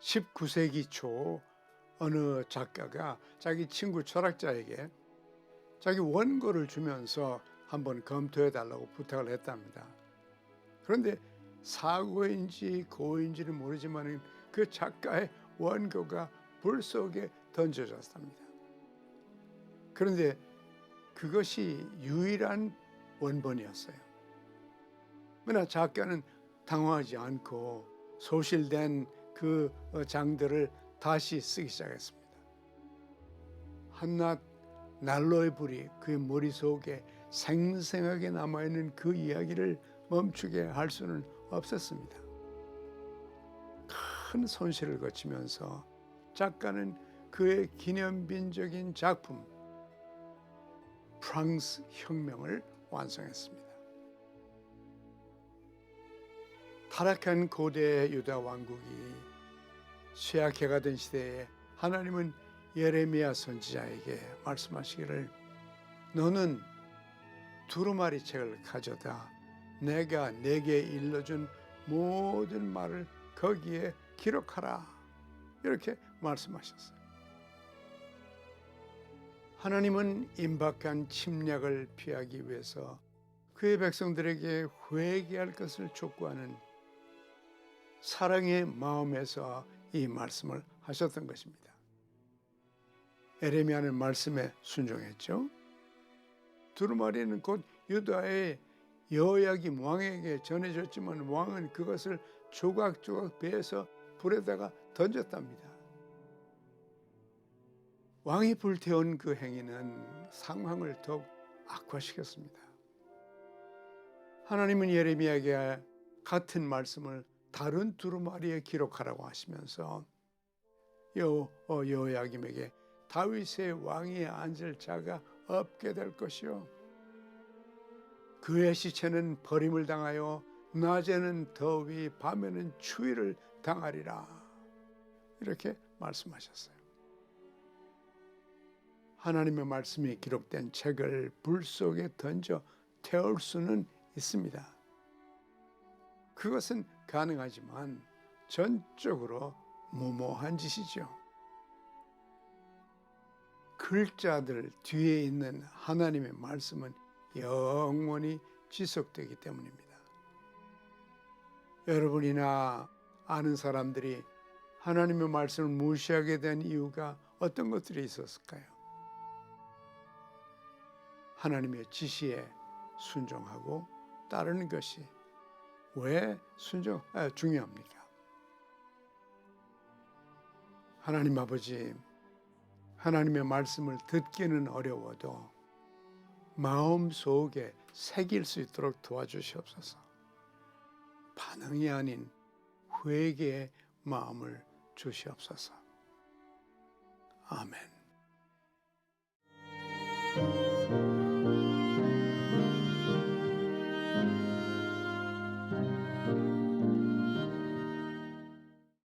19세기 초 어느 작가가 자기 친구 철학자에게 자기 원고를 주면서 한번 검토해 달라고 부탁을 했답니다. 그런데 사고인지 고인지는 모르지만 그 작가의 원고가 불 속에 던져졌답니다. 그런데 그것이 유일한 원본이었어요. 그러나 작가는 당황하지 않고 소실된 그 장들을 다시 쓰기 시작했습니다. 한낱 난로의 불이 그의 머릿속에 생생하게 남아있는 그 이야기를 멈추게 할 수는 없었습니다. 큰 손실을 거치면서 작가는 그의 기념빈적인 작품 프랑스 혁명을 완성했습니다. 타락한 고대 유다 왕국이 쇠약해가던 시대에 하나님은 예레미야 선지자에게 말씀하시기를 너는 두루마리 책을 가져다 내가 내게 일러준 모든 말을 거기에 기록하라 이렇게 말씀하셨어요. 하나님은 임박한 침략을 피하기 위해서 그의 백성들에게 회개할 것을 촉구하는 사랑의 마음에서 이 말씀을 하셨던 것입니다. 에레미야는 말씀에 순종했죠. 두루마리는 곧 유다의 여야김 왕에게 전해졌지만 왕은 그것을 조각조각 베어서 불에다가 던졌답니다. 왕이 불태운 그 행위는 상황을 더욱 악화시켰습니다. 하나님은 예레미야에게 같은 말씀을 다른 두루마리에 기록하라고 하시면서 여 어, 여야김에게 다윗의 왕위에 앉을 자가 없게 될 것이요 그의 시체는 버림을 당하여 낮에는 더위 밤에는 추위를 당하리라 이렇게 말씀하셨어요. 하나님의 말씀이 기록된 책을 불 속에 던져 태울 수는 있습니다. 그것은 가능하지만 전적으로 무모한 짓이죠. 글자들 뒤에 있는 하나님의 말씀은 영원히 지속되기 때문입니다. 여러분이나 아는 사람들이 하나님의 말씀을 무시하게 된 이유가 어떤 것들이 있었을까요? 하나님의 지시에 순종하고 따르는 것이 왜 순종 아, 중요합니까? 하나님 아버지 하나님의 말씀을 듣기는 어려워도 마음 속에 새길 수 있도록 도와주시옵소서. 반응이 아닌 회개의 마음을 주시옵소서. 아멘.